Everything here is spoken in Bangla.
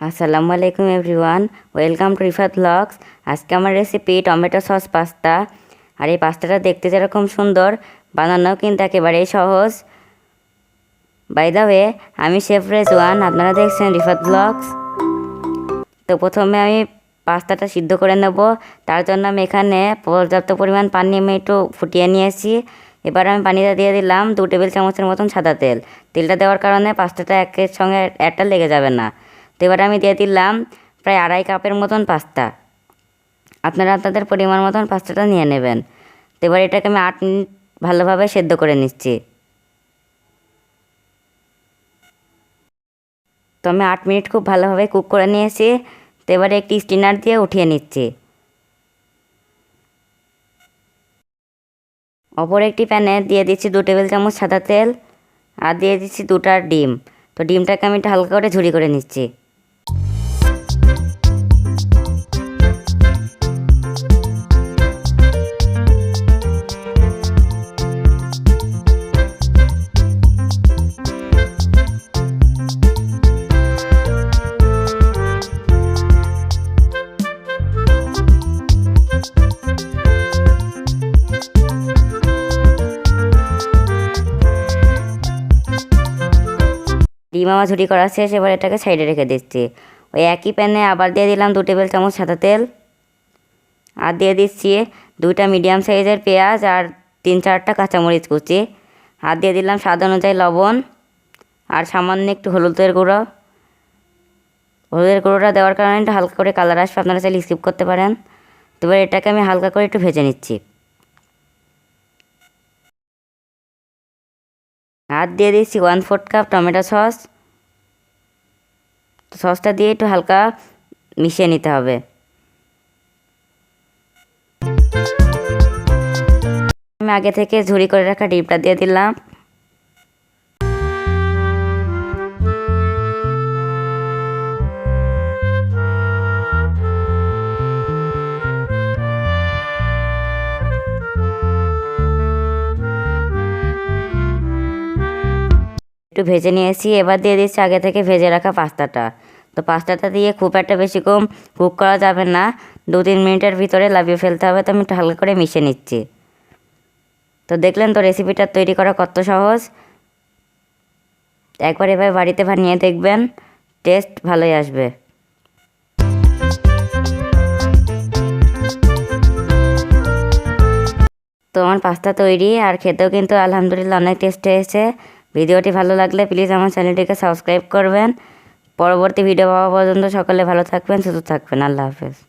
আসসালামু আলাইকুম everyone welcome to Rifat blogs আজকে আমার রেসিপি টমেটো সস পাস্তা। আর এই পাস্তাটা দেখতে যেরকম সুন্দর, বানানোও কিন্তু একেবারেই সহজ। বাই দ্য ওয়ে আমি শেফ রেজওয়ান আপনারা দেখছেন রিফাত ব্লগস তো প্রথমে আমি পাস্তাটা সিদ্ধ করে নেব। তার জন্য আমি এখানে পর্যাপ্ত পরিমাণ পানি আমি একটু ফুটিয়ে নিয়েছি। এবার আমি পানিটা দিয়ে দিলাম দু টেবিল চামচের মতন সাদা তেল। তেলটা দেওয়ার কারণে পাস্তাটা একের সঙ্গে একটা লেগে যাবে না। তো এবার আমি দিয়ে দিলাম প্রায় আড়াই কাপের মতন পাস্তা। আপনারা আপনাদের পরিমাণ মতন পাস্তাটা নিয়ে নেবেন। তো এবার এটাকে আমি আট মিনিট ভালোভাবে সেদ্ধ করে নিচ্ছি। তো আমি আট মিনিট খুব ভালোভাবে কুক করে নিয়েছি। তো এবারে একটি স্টিনার দিয়ে উঠিয়ে নিচ্ছি। অপর একটি প্যানে দিয়ে দিচ্ছি দু টেবিল চামচ সাদা তেল আর দিয়ে দিচ্ছি দুটা ডিম। তো ডিমটাকে আমি হালকা করে ঝুরি করে নিচ্ছি। ডিম আমার ঝুরি করা শেষ, এবার এটাকে সাইডে রেখে দিচ্ছি। ওই একই প্যানে আবার দিয়ে দিলাম দু টেবিল চামচ সাদা তেল। আর দিয়ে দিচ্ছি দুইটা মিডিয়াম সাইজের পেঁয়াজ আর তিন চারটা কাঁচামরিচ কুচি। আর দিয়ে দিলাম স্বাদ অনুযায়ী লবণ। আর সামান্য একটু হলুদের গুঁড়ো। হলুদের গুঁড়োটা দেওয়ার কারণে একটু হালকা করে কালার আসবে, আপনারা চাইলে স্কিপ করতে পারেন। এবার এটাকে আমি হালকা করে একটু ভেজে নিচ্ছি। আর দিয়ে দিয়েছি one fourth cup tomato sauce সসটা দিয়ে একটু হালকা মিশিয়ে নিতে হবে। আমি আগে থেকে ঝুড়ি করে রাখা ডিমটা দিয়ে দিলাম। একটু ভেজে নিয়েছি। এবার দিয়ে দিচ্ছি আগে থেকে ভেজে রাখা পাস্তাটা। তো পাস্তাটা দিয়ে খুব একটা বেশি কম কুক করা যাবে না। দু তিন মিনিটের ভিতরে লাভিয়ে ফেলতে হবে। তো আমি একটু হালকা করে মিশে নিচ্ছি। তো দেখলেন তো রেসিপিটা তৈরি করা কত সহজ। একবার এবার বাড়িতে বানিয়ে দেখবেন টেস্ট ভালোই আসবে। তো আমার পাস্তা তৈরি, আর খেতেও কিন্তু আলহামদুলিল্লাহ অনেক টেস্ট হয়েছে। ভিডিওটি ভালো লাগলে প্লিজ আমার চ্যানেলটিকে সাবস্ক্রাইব করবেন। পরবর্তী ভিডিও পাওয়া পর্যন্ত সকলে ভালো থাকবেন, সুস্থ থাকবেন। আল্লাহ হাফেজ।